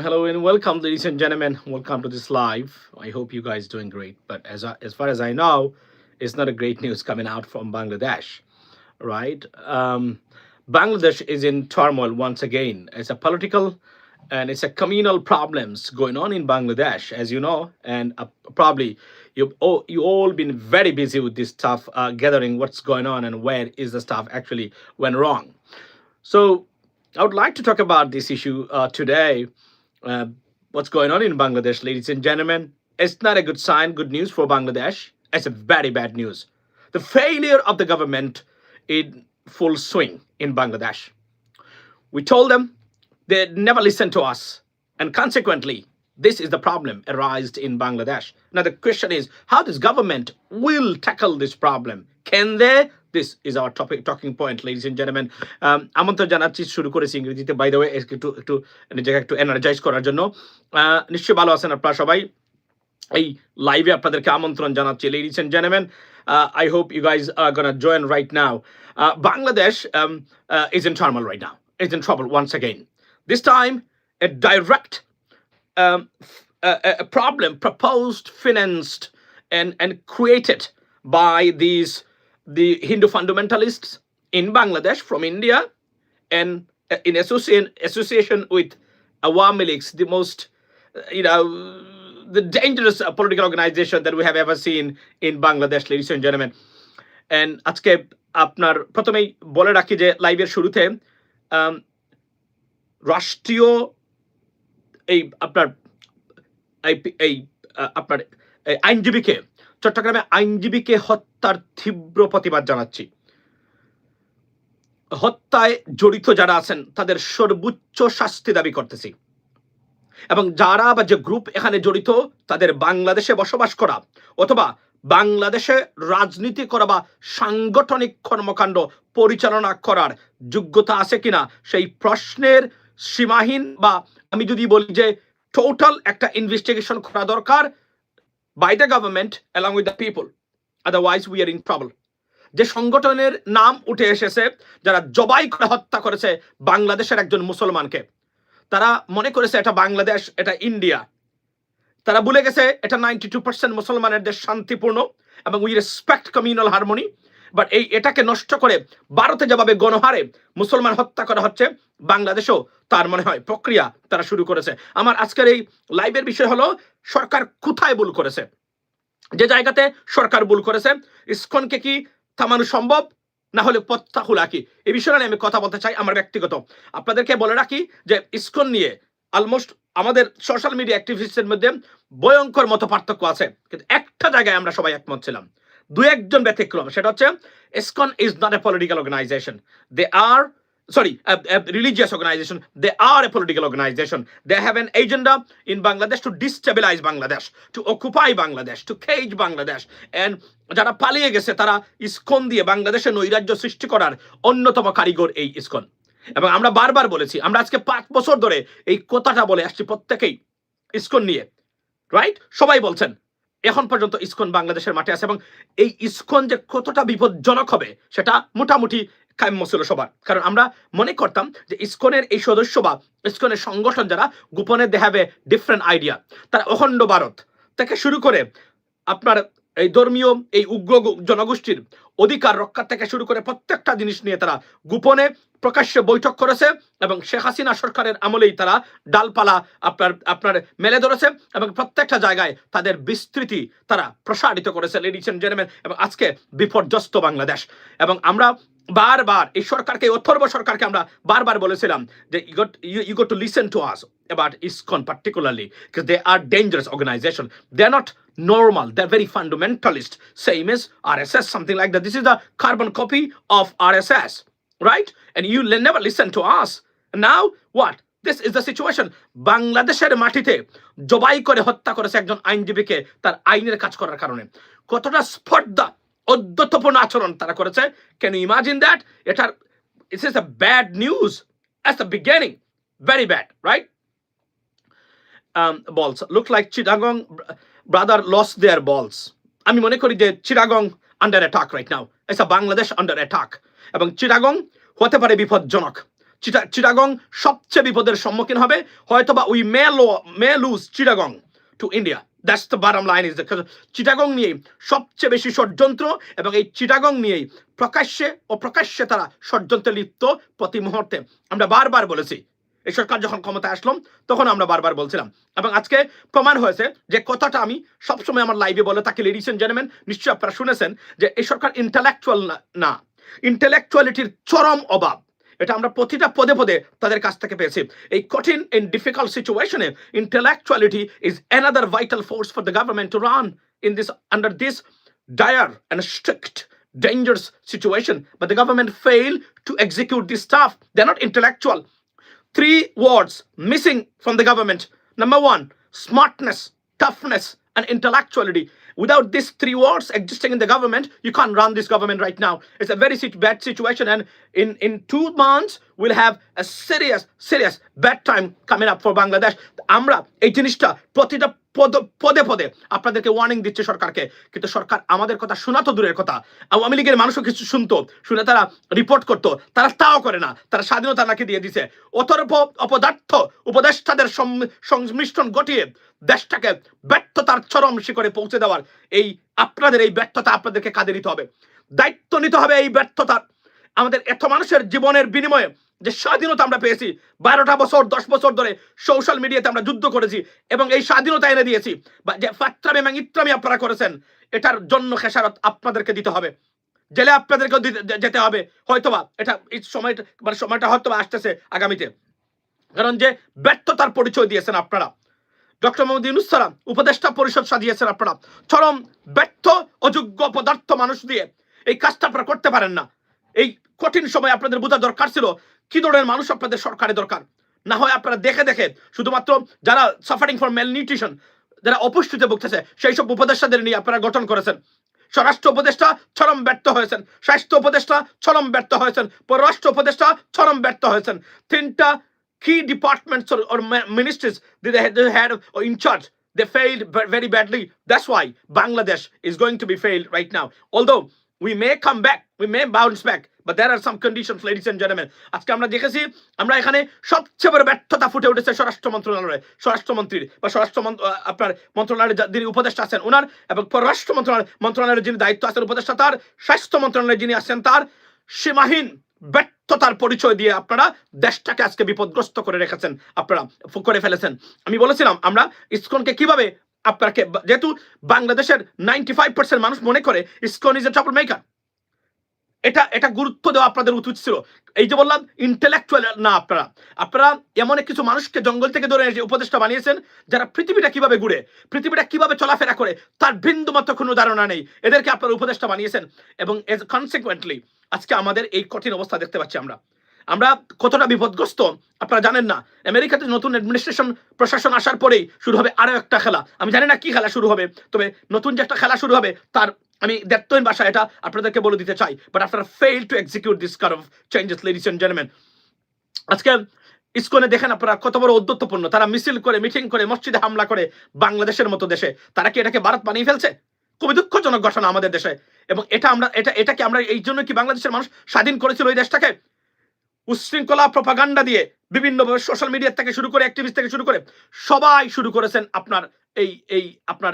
Hello and welcome, ladies and gentlemen. Welcome to this live. I hope you guys doing great. But as I, as far as I know, it's not a great news coming out from Bangladesh, right? Um, Bangladesh is in turmoil once again. It's a political and it's a communal problems going on in Bangladesh, as you know, and uh, probably you oh, you all been very busy with this stuff, uh, gathering what's going on and where is the stuff actually went wrong. So I would like to talk about this issue uh, today uh, what's going on in Bangladesh, ladies and gentlemen. It's not a good sign, good news for Bangladesh. It's a very bad news. The failure of the government in full swing in Bangladesh. We told them they never listened to us, and consequently, this is the problem arised in Bangladesh. Now the question is how this government will tackle this problem. Can they? This is our topic talking point, ladies and gentlemen. Um, আমন্ত্রণ জানাচ্ছি শুরু করেছি ইংরেজিতে by the way একটু একটু নিজেকে একটু energize করার জন্য। নিশ্চয়ই ভালো আছেন আপনারা সবাই। এই লাইভে আপনাদেরকে আমন্ত্রণ জানাচ্ছি ladies and gentleman I hope you guys gonna join right now Bangladesh um, uh, is in turmoil right now is in trouble once again. This time a direct um, f- a, a- a problem the hindu fundamentalists in bangladesh from india and uh, in association association with Awami Leagues, the most, uh, you know, the dangerous uh, political organization that we have ever seen in Bangladesh, ladies and gentlemen. And আজকে আপনার প্রথমেই বলে রাখি যে লাইভের শুরুতে রাষ্ট্রীয় এই আপনার এই আপনার আইনজীবীকে চট্টগ্রামে আইনজীবীকে হত্যার তীব্র প্রতিবাদ জানাচ্ছি। হত্যায় জড়িত যারা আছেন, তাদের সর্বোচ্চ শাস্তি দাবি করতেছি। এবং যারা বা যে গ্রুপ এখানে জড়িত, তাদের বাংলাদেশে বসবাস করা অথবা বাংলাদেশে রাজনীতি করা বা সাংগঠনিক কর্মকাণ্ড পরিচালনা করার যোগ্যতা আছে কিনা, সেই প্রশ্নের সীমাহীন বা আমি যদি বলি যে টোটাল একটা ইনভেস্টিগেশন করা দরকার by the government along with the people otherwise we are in trouble যে সংগঠনের নাম উঠে এসেছে, যারা জবাই করে হত্যা করেছে বাংলাদেশের একজন মুসলমানকে, তারা মনে করেছে এটা বাংলাদেশ, এটা ইন্ডিয়া। তারা ভুলে গেছে, এটা নাইনটি টু পার্সেন্ট মুসলমানের দেশ শান্তিপূর্ণ এবং we respect communal harmony but এই এটাকে নষ্ট করে ভারতে যেভাবে গণহারে মুসলমান হত্যা করা হচ্ছে, বাংলাদেশেও তার মনে হয় প্রক্রিয়া তারা শুরু করেছে। আমার আজকের এই লাইভের বিষয় হলো, সরকার কোথায় ভুল করেছে? যে জায়গাতে সরকার ভুল করেছে, ইস্কনকে কি থামানো সম্ভব? না হলে খোলা কি এই বিষয়ে আমি কথা বলতে চাই আমার ব্যক্তিগত। আপনাদেরকে বলে রাখি যে ইস্কন নিয়ে অলমোস্ট আমাদের সোশ্যাল মিডিয়া অ্যাক্টিভিস্টের মধ্যে ভয়ঙ্কর মতো পার্থক্য আছে। কিন্তু একটা জায়গায় আমরা সবাই একমত ছিলাম। দু একজন ব্যতিক্রম, সেটা হচ্ছে ISKCON is not a political organization they are sorry, a, a religious organization. They are a political organization. They have an agenda in Bangladesh to destabilize Bangladesh, to occupy Bangladesh, to cage Bangladesh. And যারা পালিয়ে গেছে তারা ISKCON দিয়ে বাংলাদেশে নৈরাজ্য সৃষ্টি করার অন্যতম কারিগর এই ইসকন এবং আমরা বারবার বলেছি আমরা আজকে পাঁচ বছর ধরে এই কথাটা বলে আসছি প্রত্যেকেই ইসকন নিয়ে রাইট সবাই বলছেন এখন পর্যন্ত ইসকন বাংলাদেশের মাঠে আছে এবং এই ইসকন যে কতটা বিপজ্জনক হবে সেটা মোটামুটি কাম্য ছিল সবার। কারণ আমরা মনে করতাম যে ইসকনের এই সদস্য বা ইসকনের সংগঠন যারা গোপনে দে ডিফারেন্ট আইডিয়া তারা অখণ্ড ভারত। থেকে শুরু করে আপনার এই ধর্মীয় এই উগ্র জনগোষ্ঠীর অধিকার রক্ষা থেকে শুরু করে প্রত্যেকটা জিনিস নিয়ে তারা গোপনে প্রকাশ্যে বৈঠক করেছে এবং শেখ হাসিনা সরকারের আমলেই তারা ডালপালা আপনার আপনার মেলে ধরেছে এবং প্রত্যেকটা জায়গায় তাদের বিস্তৃতি তারা প্রসারিত করেছে লেডিস এন্ড জেন্টলম্যান এবং আজকে বিপর্যস্ত বাংলাদেশ এবং আমরা বারবার এই সরকারকে অথর্ব সরকারকে আমরা বারবার বলেছিলাম যে you you got to listen to us about ISKCON particularly they are are organization organization. They're not normal. They're very fundamentalist. Same as RSS, something like that. This is the carbon copy of RSS, right? And you l- never listen to us. Now what? This is the situation. বাংলাদেশের মাটিতে জবাই করে হত্যা করেছে একজন আইনজীবীকে তার আইনের কাজ করার কারণে কতটা স্পর্ধা অদ্যতপূর্ণ আচরণ তারা করেছে ক্যান ইউ ইমাজিন দ্যাট এটার it's is a bad news as the beginning very bad right um, balls. Look like Chittagong loss their balls আমি মনে করি যে Chittagong under attack right now uh Bangladesh under attack এবং চিরাগং হতে পারে বিপজ্জনক। চিটাগং সবচেয়ে বিপদের সম্মুখীন হবে। হয়তোবা we may low may lose Chittagong to India that's the bottom line is Chittagong নিয়েই সবচেয়ে বেশি ষড়যন্ত্র এবং এই চিটাগং নিয়েই প্রকাশ্যে ও প্রকাশ্যে তারা ষড়যন্ত্রে লিপ্ত প্রতি মুহূর্তে। আমরা বারবার বলেছি এই সরকার যখন ক্ষমতায় আসলাম, তখন আমরা বারবার বলছিলাম। এবং আজকে প্রমাণ হয়েছে যে কথাটা আমি সবসময় আমার লাইভে বলে তাকে লেডিস এন্ড জেন্টলম্যান নিশ্চয়ই আপনারা শুনেছেন যে এই সরকার ইন্টালেকচুয়াল না ইন্টেলেকচুয়ালিটির চরম অভাব। এটা আমরা প্রতিটা পদে পদে তাদের কাছ থেকে পেয়েছি। এই কঠিন ইন ডিফিকাল্ট সিচুয়েশনে intellectuality is another vital force for the government to run in this under this dire and strict, dangerous situation. But the government failed to execute this stuff. They're not intellectual. three words missing from the government number one smartness toughness and intellectuality without these three words existing in the government you can't run this government right now it's a very sit- bad situation and in in two months we'll have a serious serious bad time coming up for bangladesh আমরা এই জিনিসটা প্রতিটা পদ, পদে আপনাদেরকে warning দিচ্ছে সরকারকে। কিন্তু সরকার আমাদের কথা শোনা তো দূরের কথা। আওয়ামী লীগের মানুষও কিছু শুনতো, শুনে তারা রিপোর্ট করতো। তারা তাও করে না। তারা স্বাধীনতা নাকি দিয়ে দিছে। অতর্প অপদার্থ উপদেষ্টাদের সম- সংমিশ্রণ ঘটিয়ে দেশটাকে ব্যর্থতার চরম শিখরে পৌঁছে দেওয়ার এই, আপনাদের এই ব্যর্থতা আপনাদেরকে কাঁদে নিতে হবে। দায়িত্ব নিতে হবে এই ব্যর্থতার। আমাদের এত মানুষের জীবনের বিনিময়ে যে স্বাধীনতা আমরা পেয়েছি, বারোটা বছর, দশ বছর ধরে সোশ্যাল মিডিয়াতে আমরা যুদ্ধ করেছি এবং এই স্বাধীনতা এনে দিয়েছি। বা যে ফাত্রামি এবং ইত্রামি আপনারা করেছেন, এটার জন্য খেসারত আপনাদেরকে দিতে হবে। জেলে আপনাদেরকেও যেতে হবে। হয়তোবা এটা এই সময়টা মানে সময়টা হয়তোবা আসতেছে আগামীতে। কারণ যে ব্যর্থতার পরিচয় দিয়েছেন আপনারা। ডক্টর মোহাম্মদ ইউনুস সালাম উপদেষ্টা পরিষদ সাজিয়েছেন আপনারা। চরম ব্যর্থ অযোগ্য পদার্থ মানুষ দিয়ে এই কাজটা আপনারা করতে পারেন না। এই কঠিন সময় আপনাদের বোঝা দরকার ছিল কি ধরনের মানুষ আপনাদের সরকারে দরকার। না হয় আপনারা দেখে দেখে শুধুমাত্র যারা সাফারিং ফর মেল নিউট্রিশন যারা অপুষ্টিতে ভুগতেছে, সেই সব উপদেষ্টাদের নিয়ে আপনারা গঠন করেছেন। স্বরাষ্ট্র উপদেষ্টা চরম ব্যর্থ হয়েছেন, স্বাস্থ্য উপদেষ্টা চরম ব্যর্থ হয়েছেন, পররাষ্ট্র উপদেষ্টা চরম ব্যর্থ হয়েছেন। তিনটা কি had or in charge, they failed ve- very badly. That's why bangladesh is going to be failed right now. Although we may come back. We may bounce back. But there are some conditions, ladies and gentlemen. আজকে আমরা দেখেছি, আমরা এখানে সবচেয়ে বড় ব্যর্থতা ফুটে উঠেছে স্বরাষ্ট্র মন্ত্রণালয়ে স্বরাষ্ট্রমন্ত্রীর বা স্বরাষ্ট্র আপনার মন্ত্রণালয়ের যিনি উপদেষ্টা আছেন ওনার এবং পররাষ্ট্র মন্ত্রণালয়, মন্ত্রণালয়ের যিনি দায়িত্ব আছেন, উপদেষ্টা, তার স্বাস্থ্য মন্ত্রণালয়ে যিনি আছেন, তার সীমাহীন ব্যর্থতার পরিচয় দিয়ে আপনারা দেশটাকে আজকে বিপদগ্রস্ত করে রেখেছেন, আপনারা করে ফেলেছেন। আমি বলেছিলাম, আমরা ইসকনকে কীভাবে আপনাকে যেহেতু বাংলাদেশের নাইনটি ফাইভ পার্সেন্ট মানুষ মনে করে ISKCON is a trouble maker এটা এটা গুরুত্ব দেওয়া আপনাদের উচিত ছিল। এই যে বললাম ইন্টেলেকচুয়াল না আপনারা। আপনারা এমন কিছু মানুষকে জঙ্গল থেকে ধরে এসে উপদেষ্টা বানিয়েছেন, যারা পৃথিবীটা কীভাবে ঘুরে, পৃথিবীটা কীভাবে চলাফেরা করে, তার বিন্দু মাত্র কোনো ধারণা নেই। এদেরকে আপনারা উপদেষ্টা বানিয়েছেন এবং এজ কনসিকুয়েন্টলি আজকে আমাদের এই কঠিন অবস্থা দেখতে পাচ্ছি আমরা। আমরা কতটা বিপদগ্রস্ত? আপনারা জানেন না। আমেরিকাতে নতুন অ্যাডমিনিস্ট্রেশন প্রশাসন আসার পরেই শুরু হবে আরও একটা খেলা। আমি জানি না কি খেলা শুরু হবে, তবে নতুন যে একটা খেলা শুরু হবে, তার আমি দ্ব্যর্থহীন ভাষা এটা আপনাদেরকে বলে দিতে চাই। বাট আপনারা fail to execute this car of changes ladies and gentleman আজকে ইসকনে দেখেন আপনারা কত বড় উদ্যত্তপূর্ণ তারা মিছিল করে, মিটিং করে, মসজিদে হামলা করে বাংলাদেশের মতো দেশে। তারা কি এটাকে ভারত বানিয়ে ফেলছে? খুবই দুঃখজনক ঘটনা আমাদের দেশে। এবং এটা আমরা, এটা, এটাকে আমরা এই জন্য কি বাংলাদেশের মানুষ স্বাধীন করেছিল ওই দেশটাকে? উশৃঙ্খলা প্রপাগান্ডা দিয়ে বিভিন্নভাবে সোশ্যাল মিডিয়া থেকে শুরু করে অ্যাক্টিভিস্ট থেকে শুরু করে সবাই শুরু করেছেন আপনার এই এই আপনার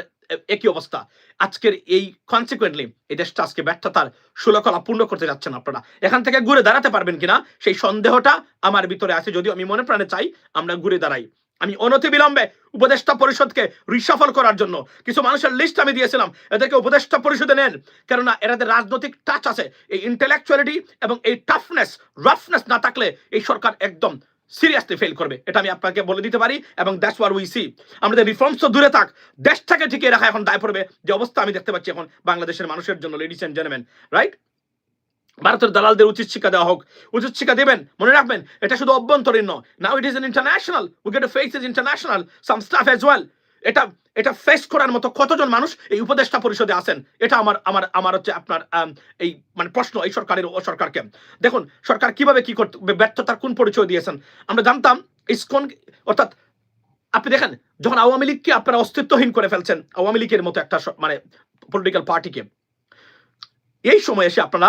একই অবস্থা। আজকের এই কনসিকুয়েন্টলি এই দেশটা আজকে ব্যর্থতার সুলকলা পূর্ণ করতে যাচ্ছেন আপনারা। এখান থেকে ঘুরে দাঁড়াতে পারবেন কিনা সেই সন্দেহটা আমার ভিতরে আছে, যদিও আমি মনে প্রাণে চাই আমরা ঘুরে দাঁড়াই। আমি অনতি বিলম্বে উপদেষ্টা পরিষদকে রিসাফল করার জন্য। কিছু মানুষের লিস্ট আমি দিয়েছিলাম। এদেরকে উপদেষ্টা পরিষদে নেন। কেননা এরাদের রাজনৈতিক টাচ আছে। এই ইন্টেলেকচুয়ালিটি এবং এই টাফনেস রাফনেস না থাকলে এই সরকার একদম সিরিয়াসলি ফেল করবে। এটা আমি আপনাকে বলে দিতে পারি এবং দ্যাটস ওয়ার উই সি আমাদের রিফর্মস তো দূরে থাক। দেশটাকে টিকিয়ে রাখা এখন দায় পড়বে। যে অবস্থা আমি দেখতে পাচ্ছি এখন বাংলাদেশের মানুষের জন্য লেডিস এন্ড জেন্টলম্যান রাইট ভারতের দালালদের উচিত শিক্ষা দেওয়া হোক। উচিত শিক্ষা দেবেন, মনে রাখবেন, এটা শুধু অভ্যন্তরীণ নয়। Now it is an international we get face is international some stuff as well এটা এটা ফেস করার মতো কতজন মানুষ এই উপদেষ্টা পরিষদে আছেন? এটা আমার আমার আমার হচ্ছে আপনার এই মানে প্রশ্ন এই সরকারের সরকারকে। দেখুন, সরকার কীভাবে কি করতে ব্যর্থতার কোন পরিচয় দিয়েছেন? আমরা জানতাম ইসকন অর্থাৎ, আপনি দেখেন, যখন আওয়ামী লীগকে আপনারা অস্তিত্বহীন করে ফেলছেন, আওয়ামী লীগের মতো একটা মানে পলিটিক্যাল পার্টিকে এই সময় এসে আপনারা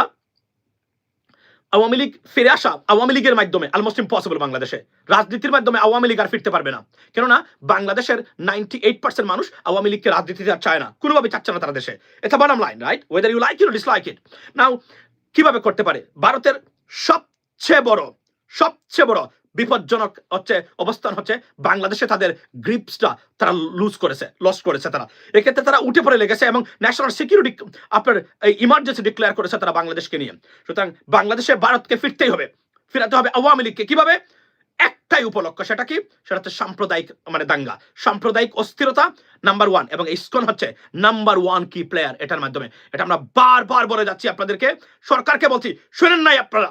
আওয়ামী লীগ ফিরে আসা আওয়ামী লীগের মাধ্যমে অলমোস্ট ইম্পসিবল বাংলাদেশে। রাজনীতির মাধ্যমে আওয়ামী লীগ আর ফিরতে পারবে না। কেননা, বাংলাদেশের নাইনটি এইট পার্সেন্ট মানুষ আওয়ামী লীগকে রাজনীতিতে আর চায় না। কোনোভাবে চাচ্ছে না তারা দেশে। এটা bottom line right whether you like you dislike it now কীভাবে করতে পারে? ভারতের সবচেয়ে বড় সবচেয়ে বড় বিপজ্জনক হচ্ছে, অবস্থান হচ্ছে, বাংলাদেশে তাদের গ্রিপসটা তারা লুজ করেছে লস করেছে তারা। এক্ষেত্রে তারা উঠে পড়ে লেগেছে এবং ন্যাশনাল সিকিউরিটি আপনার এই ইমার্জেন্সি ডিক্লেয়ার করেছে তারা বাংলাদেশকে নিয়ে। সুতরাং বাংলাদেশে ভারতকে ফিরতেই হবে, ফিরাতে হবে আওয়ামী লীগকে। কীভাবে? একটাই উপলক্ষ, সেটা কি? সেটা হচ্ছে সাম্প্রদায়িক মানে দাঙ্গা। সাম্প্রদায়িক অস্থিরতা নাম্বার ওয়ান এবং ইসকন হচ্ছে নাম্বার ওয়ান কি প্লেয়ার এটার মাধ্যমে। এটা আমরা বারবার বলে যাচ্ছি আপনাদেরকে। সরকারকে বলছি, শুনেন নাই আপনারা।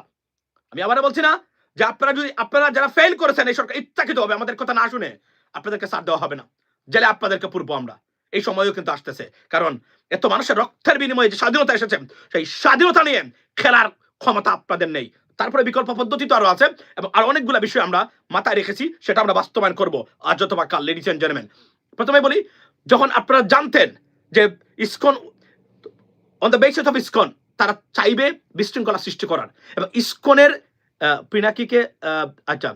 আমি আবার বলছি না যে আপনারা যদি, আপনারা যারা ফেল করেছেন এই সরকার ইচ্ছাকৃত হবে, আমাদের কথা না শুনে আপনাদেরকে সাথ দেওয়া হবে না। জেলে আপনাদেরকে পূর্ব আমরা। এই সময়ও কিন্তু আসতেছে। কারণ এত মানুষের রক্তের বিনিময়ে যে স্বাধীনতা এসেছে, সেই স্বাধীনতা নিয়ে খেলার ক্ষমতা আপনাদের নেই। তারপরে বিকল্প পদ্ধতি তো আরও আছে, এবং আরও অনেকগুলো বিষয় আমরা মাথায় রেখেছি, সেটা আমরা বাস্তবায়ন করব আজ অথবা কাল লেডিস এন্ড জেন্টলম্যান প্রথমে বলি, যখন আপনারা জানতেন যে ISKCON on the basis of ISKCON, তারা চাইবে বিশৃঙ্খলা সৃষ্টি করার, এবং ইসকনের পিনাকিকে আচ্ছা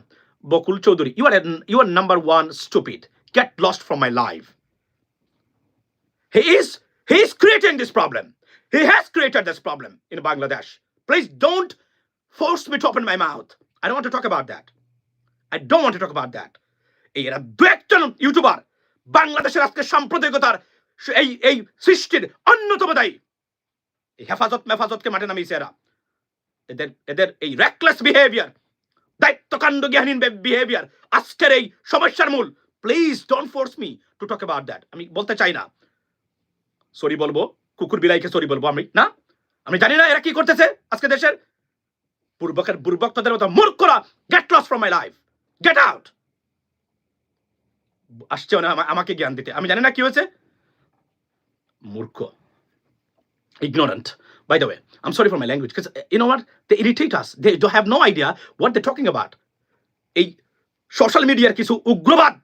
Bakul Chowdhury you are you are number one stupid get lost from my life he is he is creating this problem he has created this problem in Bangladesh please don't force me to open my mouth I don't talk about that I don't want to talk about that এই এরা দু একজন YouTuber বাংলাদেশের আজকে সাম্প্রদায়িকতার এই এই সৃষ্টির অন্যতম দায়ী। হেফাজত মেফাজতকে মাঠে নামিয়েছে এরা। এদের এদের এই র্যাকলেস বিহেভিয়ার দায়িত্বকাণ্ড জ্ঞানহীন বিহেভিয়ার আজকের এই সমস্যার মূল। Please don't force me to talk about that আমি বলতে চাই না। সরি বলব, কুকুর বিলাইকে সরি বলব আমি, না? আমি জানি না এরা কি করতেছে আজকে দেশের। পূর্বকের, পূর্বক্তদের মতো মূর্খরা get lost from my life get out আসছে না আমা- আমাকে জ্ঞান দিতে। আমি জানি না কি হয়েছে। মূর্খ। Ignorant. By the way, I'm sorry for my language because you know what? They irritate us. They don't have no idea what they're talking about. এই সোশ্যাল মিডিয়ার কিছু উগ্রবাদ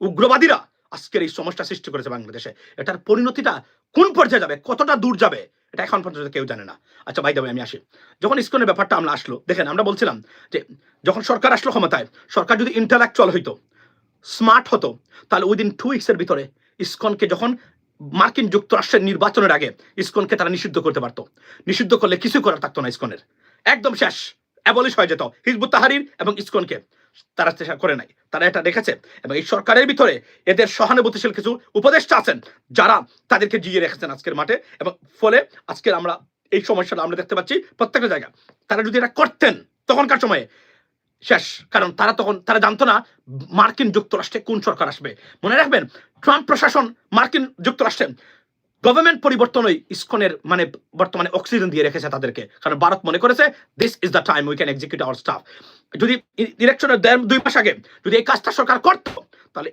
উগ্রবাদীরা আজকের এই সমস্যা সৃষ্টি করেছে বাংলাদেশে এটার পরিণতিটা কোন পর্যায়ে যাবে কতটা দূর যাবে এটা এখন পর্যন্ত কেউ জানে না আচ্ছা ভাই বাই আমি আসি যখন ইস্কনের ব্যাপারটা আমরা আসলো দেখেন আমরা বলছিলাম যে যখন সরকার আসলো ক্ষমতায় সরকার যদি ইন্টালেকচুয়াল হইতো স্মার্ট হতো তাহলে উইদিন টু উইক্সের ভিতরে ইসকনকে যখন মার্কিন যুক্তরাষ্ট্রের নির্বাচনের আগে ইসকনকে তারা নিষিদ্ধ করতে পারতো। নিষিদ্ধ করলে কিছু করার থাকতো না ইসকনের। একদম শেষ। অ্যাবলিশ হয়ে যেত। হিজবুত তাহারির এবং ইসকনকে তারা চেষ্টা করে নাই। তারা এটা দেখেছে এবং এই সরকারের ভিতরে এদের সহানুভূতিশীল কিছু উপদেষ্টা আছেন যারা তাদেরকে জিয়ে রেখেছেন আজকের মাঠে এবং ফলে আজকের আমরা এই সমস্যাটা আমরা দেখতে পাচ্ছি প্রত্যেকটা জায়গা তারা যদি এটা করতেন তখনকার সময়ে শেষ। কারণ তারা তখন, তারা জানতো না মার্কিন যুক্তরাষ্ট্রে কোন সরকার আসবে। মনে রাখবেন, ট্রাম্প প্রশাসন মার্কিন যুক্তরাষ্ট্রে গভর্নমেন্ট পরিবর্তনই ইসকনের মানে বর্তমানে অক্সিজেন দিয়ে রেখেছে তাদেরকে। কারণ ভারত মনে করেছে this is the time we can execute our stuff যদি ইলেকশনের দুই মাস আগে, যদি এই কাজটা সরকার করতো, তাহলে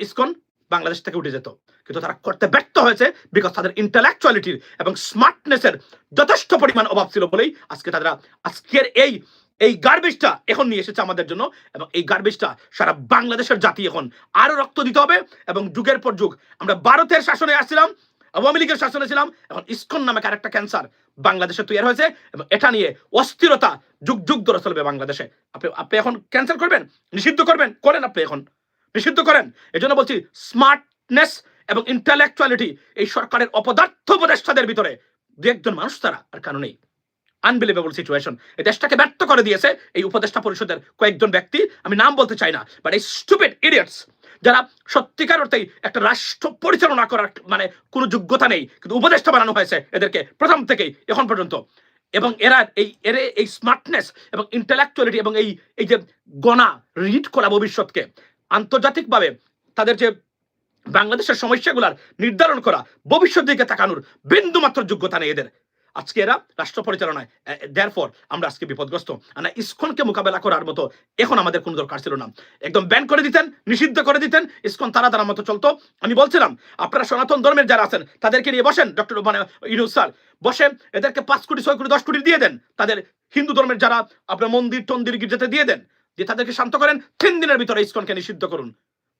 ইসকন বাংলাদেশ থেকে উঠে যেত। কিন্তু তারা করতে ব্যর্থ হয়েছে বিকজ তাদের ইন্টালেকচুয়ালিটির এবং স্মার্টনেসের যথেষ্ট পরিমাণ অভাব ছিল বলেই আজকে তারা, আজকের এই এই গার্বেজটা এখন নিয়ে এসেছে আমাদের জন্য এবং এই গার্বেজটা সারা বাংলাদেশের জাতি এখন আরও রক্ত দিতে হবে এবং যুগের পর যুগ। আমরা ভারতের শাসনে আসছিলাম, আওয়ামী লীগের শাসনে ছিলাম, এখন ইসকন নামে আরেকটা ক্যান্সার বাংলাদেশে তৈরি হয়েছে এবং এটা নিয়ে অস্থিরতা যুগ যুগ ধরে চলবে বাংলাদেশে। আপনি আপনি এখন ক্যান্সেল করবেন? নিষিদ্ধ করবেন? করেন আপনি এখন। নিষিদ্ধ করেন। এই জন্য বলছি স্মার্টনেস এবং ইন্টালেকচুয়ালিটি এই সরকারের অপদার্থ উপদেষ্টাদের ভিতরে। দু একজন মানুষ তারা, আর কারণেই আনবিলিভেবল সিচুয়েশন এই দেশটাকে ব্যর্থ করে দিয়েছে এই উপদেষ্টা পরিষদের কয়েকজন ব্যক্তি। আমি নাম বলতে চাই না বাট এই স্টুপিড ইডিয়টস যারা সত্যিকার অর্থেই একটা রাষ্ট্র পরিচালনা করার মানে কোনো যোগ্যতা নেই, কিন্তু উপদেষ্টা বানানো হয়েছে এদেরকে প্রথম থেকেই, এখন পর্যন্ত। এবং এরা এই, এর এই স্মার্টনেস এবং ইন্টালেকচুয়ালিটি এবং এই এই যে গণা রিড করা ভবিষ্যৎকে আন্তর্জাতিকভাবে তাদের যে বাংলাদেশের সমস্যাগুলার নির্ধারণ করা ভবিষ্যৎ দিকে তাকানোর বিন্দুমাত্র যোগ্যতা নেই এদের। আজকে এরা রাষ্ট্র পরিচালনায়। দেয়ার ফর আমরা আজকে বিপদগ্রস্ত। না ইসকনকে মোকাবেলা করার মতো এখন আমাদের কোনো দরকার ছিল না। একদম ব্যান করে দিতেন, নিষিদ্ধ করে দিতেন, ইসকন তারা তারা মতো চলতো। আমি বলছিলাম, আপনারা সনাতন ধর্মের যারা আছেন, তাদেরকে নিয়ে বসেন ডক্টর মানে ইউনুস স্যার। বসে এদেরকে পাঁচ কোটি, ছয় কোটি, দশ কোটি দিয়ে দেন। তাদের হিন্দু ধর্মের যারা আপনার মন্দির, টন্দির, গির্জাতে দিয়ে দেন, যে তাদেরকে শান্ত করেন, তিন দিনের ভিতরে ইস্কনকে নিষিদ্ধ করুন।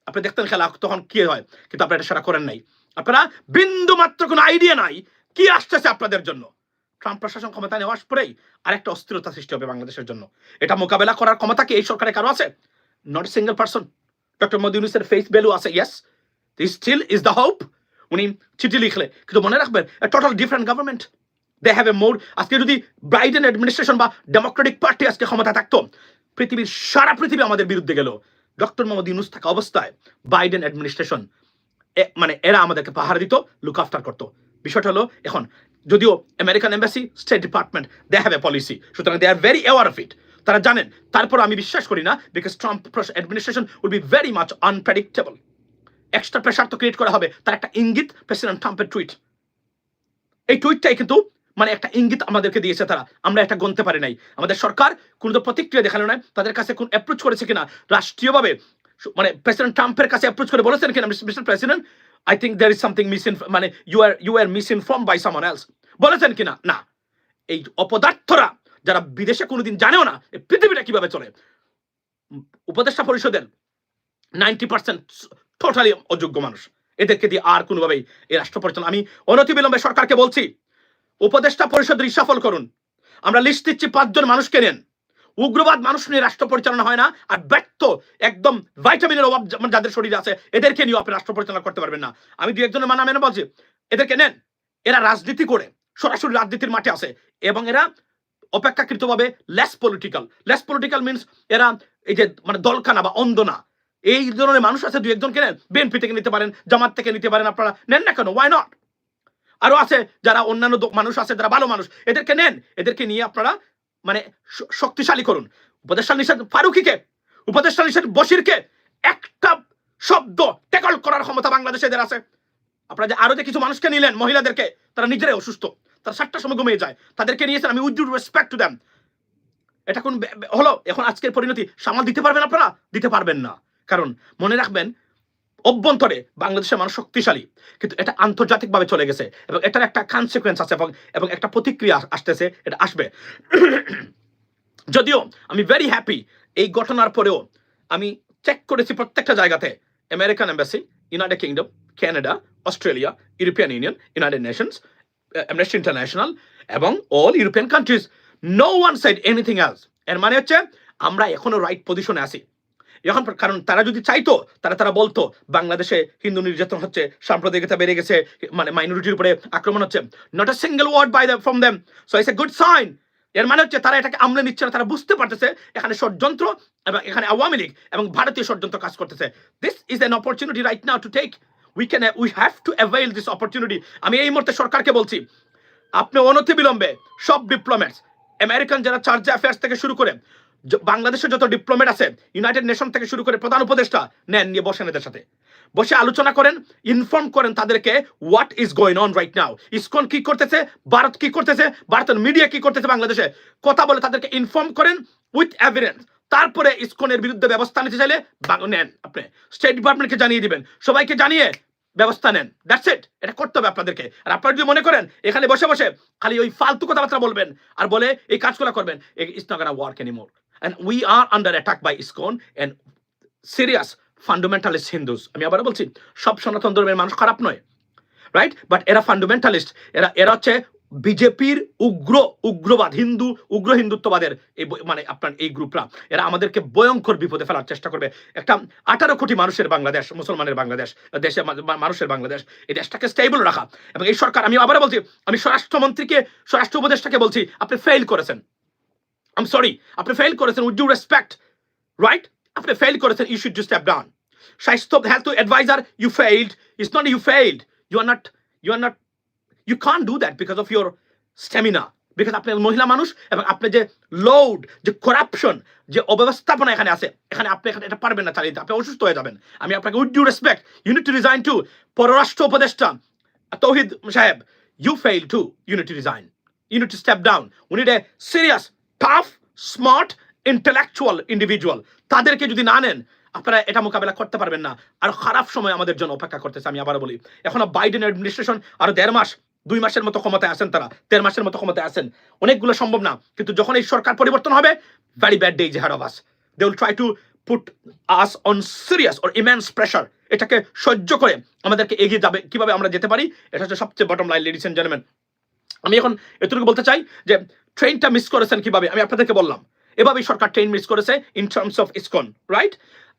আপনি দেখতেন খেলা, তখন কি হয়, কিন্তু আপনারা এটা সেটা করেন নাই। আপনারা বিন্দু মাত্র কোনো আইডিয়া নাই, কি আসতেছে আপনাদের জন্য। ট্রাম্প প্রশাসন ক্ষমতা নেওয়ার পরেই আরেকটা অস্থিরতা সৃষ্টি হবে বাংলাদেশের জন্য। এটা মোকাবেলা করার ক্ষমতা কি এই সরকারের কারও আছে? Not single person doctor Modi ইউনুসের ফেস ভ্যালু আছে yes still is the hope উনি চিঠি লিখলে, কিন্তু মনে রাখবেন total different government they have a mode আজকে যদি ব্রাইডেন অ্যাডমিনিস্ট্রেশন বা ডেমোক্রেটিক পার্টি আজকে ক্ষমতা থাকতো, পৃথিবীর সারা পৃথিবী আমাদের বিরুদ্ধে গেল। ডক্টর মোহাম্মদ ইউনুস থাকা অবস্থায় বাইডেন অ্যাডমিনিস্ট্রেশন মানে এরা আমাদেরকে পাহারা দিত লুক আফটার করতো। বিষয়টা হলো, এখন যদিও American embassy state department they have a policy সুতরাং they are very aware of it তারা জানেন তারপর আমি বিশ্বাস করি না because Trump administration will be very much unpredictable extra pressure তো ক্রিয়েট করা হবে, তার একটা ইঙ্গিত প্রেসিডেন্ট ট্রাম্পের টুইট এই টুইটটাই কিন্তু মানে একটা ইঙ্গিত আমাদেরকে দিয়েছে তারা, আমরা এটা গণতে পারি নাই। আমাদের সরকার কোনো তো প্রতিক্রিয়া দেখাল নাই তাদের কাছে কোন অ্যাপ্রোচ করেছে কিনা, রাষ্ট্রীয়ভাবে মানে প্রেসিডেন্ট ট্রাম্পের কাছে অ্যাপ্রোচ করে বলেছেন কিনা mister president I think there is something miss মানে you are you are miss inform by someone else বলেছেন কিনা? না। এই অপদার্থরা যারা বিদেশে কোনোদিন জানেও না পৃথিবীটা কীভাবে চলে উপদেষ্টা পরিষদের নাইনটি পার্সেন্ট টোটালি অযোগ্য মানুষ। এদেরকে দিয়ে আর কোনোভাবেই এই রাষ্ট্র পরিচালনা, আমি অনতিবিলম্বে সরকারকে বলছি, উপদেষ্টা পরিষদ রিসাফল করুন। আমরা লিস্ট দিচ্ছি পাঁচজন মানুষকে নেন উগ্রবাদ মানুষ নিয়ে রাষ্ট্র পরিচালনা হয় না, আর ব্যর্থ একদম ভাইটামিনের অভাব যা- যাদের শরীরে আছে, এদেরকে নিয়ে আপনি রাষ্ট্র পরিচালনা করতে পারবেন না। আমি দু একজনের মানা মেনে বলছি। এদেরকে নেন। এরা রাজনীতি করে, সরাসরি রাজনীতির মাঠে আছে, এবং এরা অপেক্ষাকৃতভাবে less political less political means এরা এই যে মানে দলকানা বা অন্ধ না এই ধরনের মানুষ আছে, দু একজনকে নেন। বিএনপি থেকে নিতে পারেন, জামাত থেকে নিতে পারেন, আপনারা নেন না কেন? ওয়াই নট আরও আছে যারা অন্যান্য মানুষ আছে, যারা ভালো মানুষ, এদেরকে নেন। এদেরকে নিয়ে আপনারা মানে শক্তিশালী করুন। উপদেষ্টা নিষেধ ফারুকিকে, উপদেষ্টা নিষেধ বশিরকে একটা শব্দ টেকল করার ক্ষমতা বাংলাদেশে এদের আছে। আপনারা যে আরও যে কিছু মানুষকে নিলেন, মহিলাদেরকে, তারা নিজেরাই অসুস্থ। তারা সাতটার সময় ঘুমিয়ে যায়। তাদেরকে নিয়েছেন আমি উইথ রেসপেক্ট টু দ্যাম এটা কোন হলো? এখন আজকের পরিণতি সামাল দিতে পারবেন আপনারা? দিতে পারবেন না। কারণ মনে রাখবেন অভ্যন্তরে বাংলাদেশের মানুষ শক্তিশালী। কিন্তু এটা আন্তর্জাতিকভাবে চলে গেছে এবং এটার একটা কনসিকুয়েন্স আছে এবং একটা প্রতিক্রিয়া আসতেছে, এটা আসবে। যদিও আমি ভেরি হ্যাপি এই ঘটনার পরেও আমি চেক করেছি প্রত্যেকটা জায়গাতে। American embassy United Kingdom Canada Australia European Union United Nations Amnesty International এবং all European countries no one said anything else এর মানে হচ্ছে আমরা এখনও রাইট পজিশনে আছি। এখন কারণ তারা যদি চাইতো, তারা তারা বলতো, বাংলাদেশে হিন্দু নির্যাতন হচ্ছে, সাম্প্রদায়িকতা বেড়ে গেছে মানে মাইনরিটির উপরে আক্রমণ হচ্ছে। Not a single word by the from them so it's a good sign এর মানে হচ্ছে তারা এটাকে আমলে নিচ্ছে না, তারা বুঝতে পারতেছে এখানে ষড়যন্ত্র এবং এখানে আওয়ামী লীগ এবং ভারতীয় ষড়যন্ত্র কাজ করতেছে। This is an opportunity right now to take we can we have to avail this opportunity আমি এই মুহূর্তে সরকারকে বলছি, আপনি অনতি বিলম্বে সব ডিপ্লোমেটস আমেরিকান যারা চার্জ অ্যাফেয়ার্স থেকে শুরু করে বাংলাদেশের যত ডিপ্লোমেট আছে ইউনাইটেড নেশন থেকে শুরু করে প্রধান উপদেষ্টা, নেন, নিয়ে বসেন এদের সাথে। বসে আলোচনা করেন ইনফর্ম করেন তাদেরকে what is going on right now ISKCON কি করতেছে, ভারত কি করতেছে, ভারতের মিডিয়া কি করতেছে বাংলাদেশে। কথা বলে তাদেরকে ইনফর্ম করেন উইথ এভিডেন্স তারপরে ইসকনের বিরুদ্ধে ব্যবস্থা নিতে চাইলে নেন আপনি। স্টেট ডিপার্টমেন্টকে জানিয়ে দিবেন। সবাইকে জানিয়ে ব্যবস্থা নেন। দ্যাটস ইট এটা করতে হবে আপনাদেরকে। আর আপনারা যদি মনে করেন, এখানে বসে বসে খালি ওই ফালতু কথাবার্তা বলবেন, আর বলে এই কাজগুলো করবেন it's not work anymore and we are under attack by ISKCON and serious fundamentalist Hindus. আমি আবার বলছি, সব সনাতন ধর্মের মানুষ খারাপ নয় রাইট বাট এরা ফান্ডামেন্টালিস্ট এরা এরা হচ্ছে বিজেপির উগ্র, উগ্রবাদ, হিন্দু, উগ্র হিন্দুত্ববাদের এই মানে আপনার এই গ্রুপরা এরা আমাদেরকে ভয়ঙ্কর বিপদে ফেলার চেষ্টা করবে। একটা আঠারো কোটি মানুষের বাংলাদেশ, মুসলমানের বাংলাদেশ মা- মানুষের বাংলাদেশ, এই দেশটাকে স্টেবল রাখা। এবং এই সরকার, আমি আবার বলছি, আমি স্বরাষ্ট্রমন্ত্রীকে, স্বরাষ্ট্র উপদেষ্টাকে বলছি, আপনি ফেল করেছেন। আম সরি আপনি ফেল করেছেন উইথ ডিউ রেসপেক্ট রাইট আপনি ফেল করেছেন you should to step down স্বাস্থ্য health adviser you failed it's not you failed you are not you are not you can do that because of your stamina because আপনি মহিলা মানুষ, এবং আপনি যে load যে করাপশন যে অব্যবস্থাপনা এখানে আছে, এখানে আপনি এখানে এটা পারবেন না চালিয়ে দিতে। আপনি অসুস্থ হয়ে যাবেন। আমি আপনাকে with due respect you need to resign to পররাষ্ট্র উপদেষ্টা, তৌহিদ সাহেব you fail to you need to resign you need to step down. We need tough, smart, intellectual individual. তাদেরকে যদি না নেন আপনারা এটা মোকাবেলা করতে পারবেন না। আর খারাপ সময় আমাদের জন্য অপেক্ষা করতেছে আমি আবার বলি। এখনও বাইডেন অ্যাডমিনিস্ট্রেশন আরও দেড় মাস দুই মাসের মতো ক্ষমতায় আছেন তারা দেড় মাসের মতো ক্ষমতায় আছেন। অনেকগুলো সম্ভব না কিন্তু যখন এই সরকার পরিবর্তন হবে very bad days head of us they will try to put us on serious or immense pressure এটাকে সহ্য করে আমাদেরকে এগিয়ে যাবে কীভাবে আমরা যেতে পারি এটা হচ্ছে সবচেয়ে bottom line ladies and gentleman আমি এখন এতটুকু বলতে চাই যে ট্রেনটা মিস করেছেন কীভাবে? আমি আপনাদেরকে বললাম। এভাবেই সরকার ট্রেন মিস করেছে in terms of ISKCON right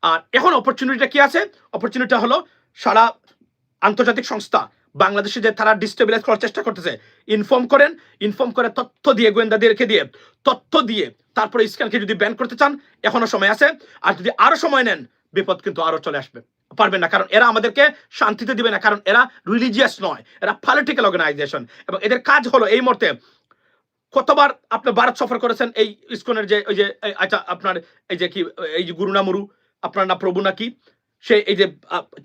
আর এখন অপরচুনিটিটা কি আছে? অপরচুনিটিটা হলো সারা আন্তর্জাতিক সংস্থা, বাংলাদেশে যে তারা ডিস্টেবিলাইজ করার চেষ্টা করতেছে ইনফর্ম করেন ইনফর্ম করে তথ্য দিয়ে গোয়েন্দাদেরকে দিয়ে, তথ্য দিয়ে তারপরে ইস্কানকে যদি ব্যান করতে চান, এখনও সময় আছে। আর যদি আরও সময় নেন, বিপদ কিন্তু আরও চলে আসবে। পারবেন না। কারণ এরা আমাদেরকে শান্তিতে দিবে না। কারণ এরা রিলিজিয়াস নয়। এরা পলিটিক্যাল অর্গানাইজেশন এবং এদের কাজ হলো এই মুহূর্তে কতবার আপনি ভারত সফর করেছেন? এই ইসকনের যে, ওই যে আচ্ছা আপনার এই যে কি, এই যে গুরু না মুরু আপনার না প্রভু নাকি সে এই যে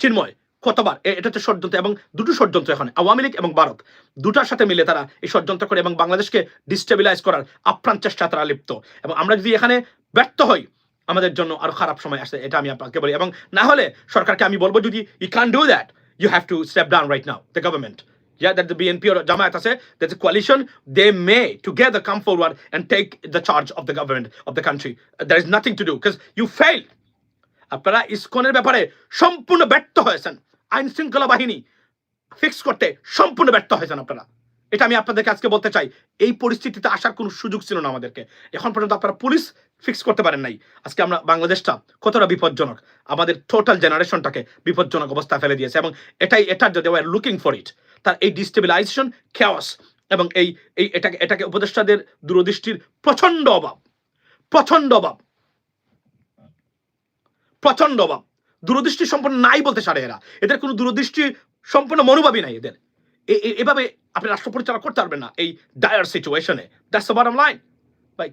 চিন্ময়, কতবার? এটা হচ্ছে ষড়যন্ত্র এবং দুটো ষড়যন্ত্র এখন, আওয়ামী লীগ এবং ভারত। দুটার সাথে মিলে তারা এই ষড়যন্ত্র করে এবং বাংলাদেশকে ডিস্টেবিলাইজ করার আপ্রাণ চেষ্টা তারা লিপ্ত। এবং আমরা যদি এখানে ব্যর্থ হই আমাদের জন্য আরও খারাপ সময় আসে এটা আমি আপনাকে বলি। এবং না হলে সরকারকে আমি বলব যদি you can do that you have to step down right now the government Yeah, that the BNP or Jamaat say there's a coalition, they may together come forward and take the charge of the government of the country. There is nothing to do because you failed. আপনারা ইসকনের ব্যাপারে সম্পূর্ণ ব্যর্থ হয়েছেন। আইন শৃঙ্খলা বাহিনী fix করতে সম্পূর্ণ ব্যর্থ হয়েছেন আপনারা। এটা আমি আপনাদেরকে আজকে বলতে চাই। এই পরিস্থিতিতে আসার কোনো সুযোগ ছিল না আমাদেরকে। এখন পর্যন্ত আপনারা পুলিশ ফিক্স করতে পারেন নাই। আজকে আমরা বাংলাদেশটা কতটা বিপজ্জনক, আমাদের টোটাল জেনারেশনটাকে বিপজ্জনক অবস্থা ফেলে দিয়েছে এবং এটাই, এটার যদি ওয়ার লুকিং ফর ইট তার এই ডিস্টেবিলাইজেশন খেয়াস এবং এই এই এটাকে এটাকে উপদেষ্টাদের দূরদৃষ্টির প্রচণ্ড অভাব প্রচণ্ড অভাব প্রচণ্ড অভাব। দূরদৃষ্টি সম্পন্ন নাই বলতে সারে এরা। এদের কোনো দূরদৃষ্টি সম্পূর্ণ মনোভাবই নাই এদের। এভাবে আপনি রাষ্ট্র পরিচালনা করতে পারবেন না এই ডায়ার সিচুয়েশনে দ্যাটস দ্য বটম লাইন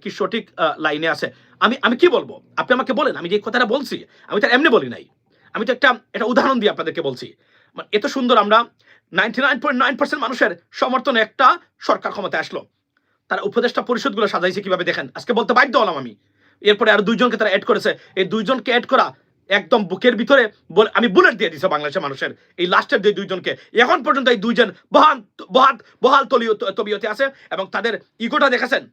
কি সঠিক লাইনে আছে। আমি আমি কি বলব? আপনি আমাকে বলেন, আমি যে কথাটা বলছি, আমি তো এমনি বলি নাই। আমি তো একটা একটা উদাহরণ দিয়ে আপনাদেরকে বলছি। মানে এত সুন্দর আমরা নাইনটি মানুষের সমর্থনে একটা সরকার ক্ষমতায় আসলো। তারা উপদেষ্টা পরিষদগুলো সাজাইছে কীভাবে দেখেন? আজকে বলতে বাধ্য হলাম আমি। এরপরে আর দুইজনকে তারা অ্যাড করেছে। এই দুইজনকে অ্যাড করা একদম বুকের ভিতরে আমি বুলেট দিয়ে দিছে বাংলাদেশের মানুষের। এই লাস্টের যে দুইজনকে, এখন পর্যন্ত এই দুইজন বহান বহাল তলীয় তবিয়তে আছে এবং তাদের ইগোটা দেখেছেন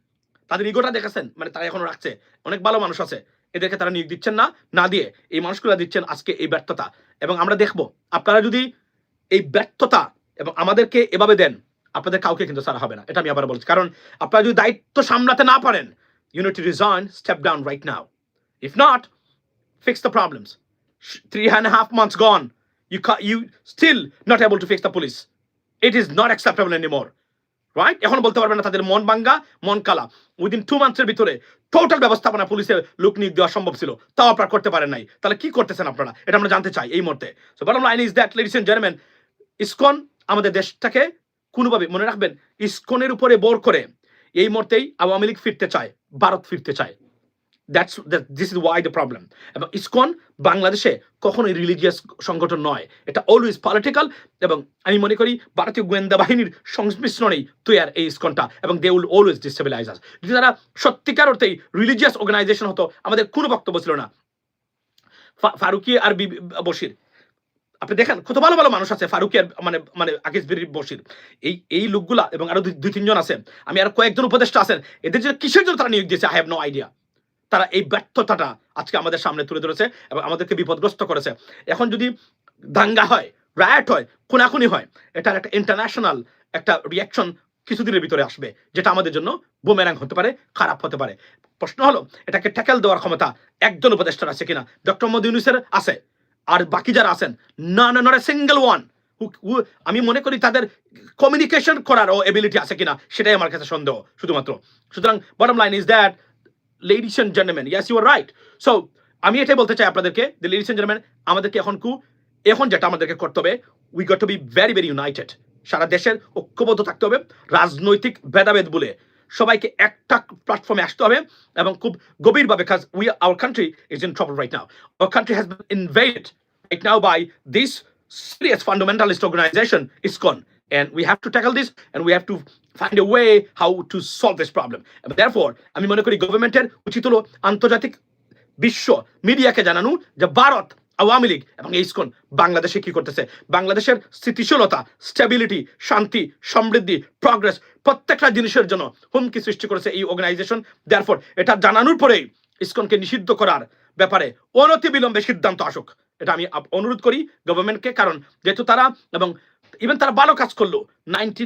তাদের ইগোটা দেখেছেন মানে তারা এখনও রাখছে অনেক ভালো মানুষ আছে এদেরকে তারা নিয়োগ দিচ্ছেন না না দিয়ে এই মানুষগুলো দিচ্ছেন আজকে এই ব্যর্থতা এবং আমরা দেখব আপনারা যদি এই ব্যর্থতা এবং আমাদেরকে এভাবে দেন আপনাদের কাউকে কিন্তু সারা হবে না এটা আমি আবার বলছি কারণ আপনারা যদি দায়িত্ব সামলাতে না পারেন you need step down right now if not, fix the problems. Three and a half months gone. You ca- you still not able to fix the police. It is not acceptable. Right এখন বলতে পারবে না তাদের মন ভাঙ্গা মন কালা। Within two মান্থসের ভিতরে টোটাল ব্যবস্থাপনা পুলিশের লোক নিয়োগ দেওয়া সম্ভব ছিল। তাও আপনারা করতে পারেন নাই। তাহলে কি করতেছেন আপনারা? এটা আমরা জানতে চাই এই মুহূর্তে। So bottom line is that ladies and gentleman ISKCON আমাদের দেশটাকে কোনোভাবে, মনে রাখবেন, ইসকনের উপরে বোর করে এই মুহূর্তেই আওয়ামী লীগ ফিরতে চায়, ভারত ফিরতে চায়। That's this is why the problem এবং ইসকন বাংলাদেশে কখনোই রিলিজিয়াস সংগঠন নয়। এটা অলওয়েজ পলিটিক্যাল এবং আমি মনে করি ভারতীয় গোয়েন্দা বাহিনীর সংমিশ্রণেই তৈয়ার এই ইসকনটা এবং they will always destabilise us যদি তারা সত্যিকার অর্থেই রিলিজিয়াস অর্গানাইজেশন হতো, আমাদের কোনো বক্তব্য ছিল না। ফারুকি আর বশির। আপনি দেখেন, কত ভালো ভালো মানুষ আছে, ফারুকি আর মানে মানে আকিস বির বশির। এই এই লোকগুলা এবং আরও দুই তিনজন আছেন আমি আর কয়েকজন উপদেষ্টা আছেন। এদের জন্য কিসের জন্য তারা নিয়োগ দিয়েছে? আই হ্যাভ নো আইডিয়া তারা এই ব্যর্থতাটা আজকে আমাদের সামনে তুলে ধরেছে এবং আমাদেরকে বিপদগ্রস্ত করেছে। এখন যদি দাঙ্গা হয় রায়াট হয়, খুনাখুনি হয়, এটার একটা ইন্টারন্যাশনাল একটা রিয়াকশন কিছুদিনের ভিতরে আসবে, যেটা আমাদের জন্য বোমেরাং হতে পারে, খারাপ হতে পারে। প্রশ্ন হলো, এটাকে ট্যাকেল দেওয়ার ক্ষমতা একজন উপদেষ্টার আছে কিনা? ডক্টর মোদী ইউনুসের আছে। আর বাকি যারা আছেন, না না নট এ সিঙ্গেল ওয়ান আমি মনে করি তাদের কমিউনিকেশন করার ও এবিলিটি আছে কিনা, সেটাই আমার কাছে সন্দেহ, শুধুমাত্র। সুতরাং bottom line is that ladies and gentleman yes you are right so আমি এটাই বলতে চাই আপনাদেরকে যে লেডিস এন্ড জেন্টলম্যান আমাদেরকে এখন কু এখন যেটা আমাদেরকে করতে হবে we got to be very very united সারা দেশের ঐক্যবদ্ধ থাকতে হবে রাজনৈতিক ভেদাভেদ বলে সবাইকে একটা প্ল্যাটফর্মে আসতে হবে এবং খুব গভীরভাবে কাজ we our country is in trouble right now our country has been invaded right now by this serious fundamentalist organization, ISKCON. And we have to tackle this and we have to a way how to solve this problem. And therefore, আমি মনে করি গভর্নমেন্টের উচিত হলো আন্তর্জাতিক বিশ্ব মিডিয়াকে জানানো যে ভারত আওয়ামী লীগ এবং ইসকন বাংলাদেশে কি করতেছে। বাংলাদেশের স্থিতিশীলতা স্টেবিলিটি শান্তি সমৃদ্ধি প্রগ্রেস প্রত্যেকটা জিনিসের জন্য হুমকি সৃষ্টি করেছে এই অর্গানাইজেশন দেয়ারফর এটা জানানোর পরেই ইসকনকে নিষিদ্ধ করার ব্যাপারে অনতি বিলম্বে সিদ্ধান্ত আসুক। এটা আমি অনুরোধ করি গভর্নমেন্টকে কারণ যেহেতু তারা এবং ইভেন তারা ভালো কাজ করল। Ninety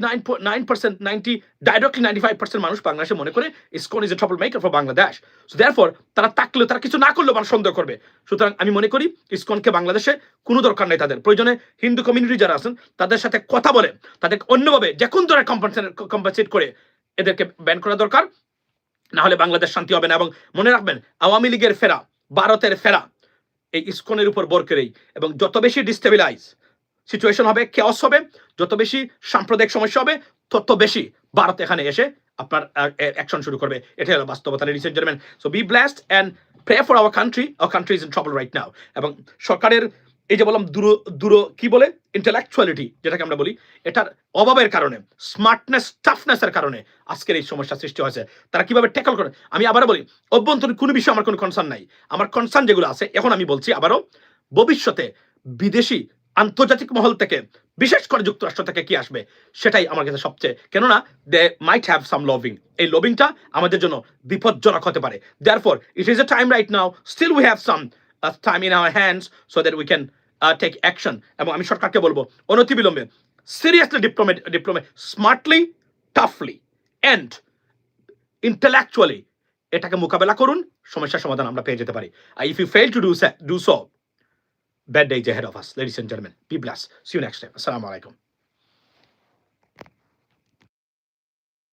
nine percent ninety directly ninety five percent মানুষ বাংলাদেশে মনে করে ISKCON is a trouble maker for Bangladesh so therefore তারা তাকলেও তারা কিছু না করলেও মানুষ সন্দেহ করবে। সুতরাং আমি মনে করি ইসকনকে বাংলাদেশে কোনো দরকার নেই তাদের। প্রয়োজনে হিন্দু কমিউনিটি যারা আছেন, তাদের সাথে কথা বলে তাদেরকে অন্যভাবে যে কোন ধরনের কম্পানসেট করে এদেরকে ব্যান করা দরকার। না হলে বাংলাদেশ শান্তি হবে না। এবং মনে রাখবেন, আওয়ামী লীগের ফেরা, ভারতের ফেরা, এই ইসকনের উপর বর এবং যত বেশি ডিস্টেবিলাইজ সিচুয়েশন হবে কেওস হবে, যত বেশি সাম্প্রদায়িক সমস্যা হবে, তত বেশি ভারত এখানে এসে আপনার অ্যাকশন শুরু করবে। এটাই হলো বাস্তবতা ladies and gentleman so be blessed and pray for our country our country is in trouble right now এবং সরকারের এই যে বললাম দূর দূর, কি বলে? ইন্টেলেকচুয়ালিটি যেটাকে আমরা বলি, এটার অভাবের কারণে স্মার্টনেস টাফনেসের কারণে আজকের এই সমস্যা সৃষ্টি হয়েছে। তারা কীভাবে ট্যাকল করে? আমি আবারও বলি, অভ্যন্তরীণ কোনো বিষয়ে আমার কোনো কনসার্ন নাই। আমার কনসার্ন যেগুলো আছে, এখন আমি বলছি আবারও, ভবিষ্যতে বিদেশি আন্তর্জাতিক মহল থেকে, বিশেষ করে যুক্তরাষ্ট্র থেকে কি আসবে, সেটাই আমার কাছে সবচেয়ে, কেননা দে মাইট হ্যাভ সাম লভিং এই লভিংটা আমাদের জন্য বিপজ্জনক হতে পারে। Therefore it is a time right now still we have some time in our hands so that we can take action এবং আমি সরকারকে বলব, অনতিবিলম্বে seriously diplomat diploma smartly toughly and intellectually এটাকে মোকাবেলা করুন, সমস্যার সমাধান আমরা পেয়ে যেতে পারি। If you fail to do do so bad days ahead of us, ladies and gentlemen. Be blessed. See you next time. Assalamu alaikum.